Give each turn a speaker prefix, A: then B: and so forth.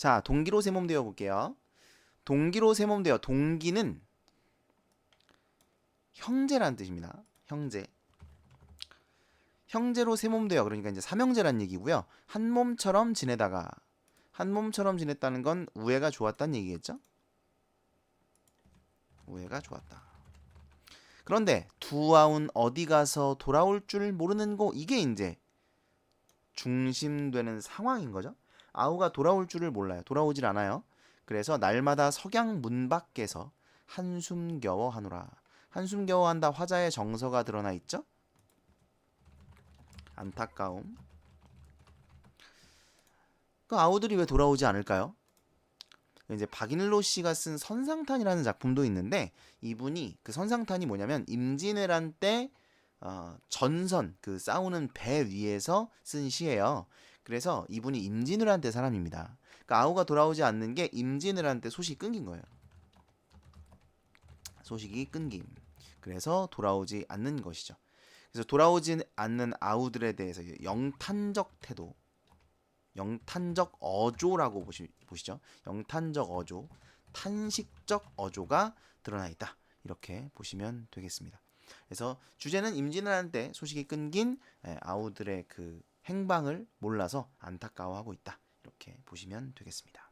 A: 자, 동기로 세몸되어 볼게요. 동기로 세몸되어 동기는 형제라는 뜻입니다. 형제. 형제로 세몸되어 그러니까 이제 삼형제란 얘기고요. 한 몸처럼 지내다가 한 몸처럼 지냈다는 건 우애가 좋았다는 얘기겠죠? 우애가 좋았다. 그런데 두아운 어디 가서 돌아올 줄 모르는 고 이게 이제 중심되는 상황인 거죠. 아우가 돌아올 줄을 몰라요. 돌아오질 않아요. 그래서 날마다 석양 문 밖에서 한숨 겨워 하노라. 한숨 겨워 한다 화자의 정서가 드러나 있죠? 안타까움. 그 아우들이 왜 돌아오지 않을까요? 이제 박인일로 씨가 쓴 선상탄이라는 작품도 있는데 이분이 그 선상탄이 뭐냐면 임진왜란 때 어, 전선 그 싸우는 배 위에서 쓴 시예요. 그래서 이분이 임진왜란 때 사람입니다. 그러니까 아우가 돌아오지 않는 게 임진왜란 때 소식이 끊긴 거예요. 소식이 끊김. 그래서 돌아오지 않는 것이죠. 그래서 돌아오지 않는 아우들에 대해서 영탄적 태도, 영탄적 어조라고 보시, 보시죠. 영탄적 어조, 탄식적 어조가 드러나 있다. 이렇게 보시면 되겠습니다. 그래서 주제는 임진왜란 때 소식이 끊긴 예, 아우들의 그 행방을 몰라서 안타까워하고 있다. 이렇게 보시면 되겠습니다.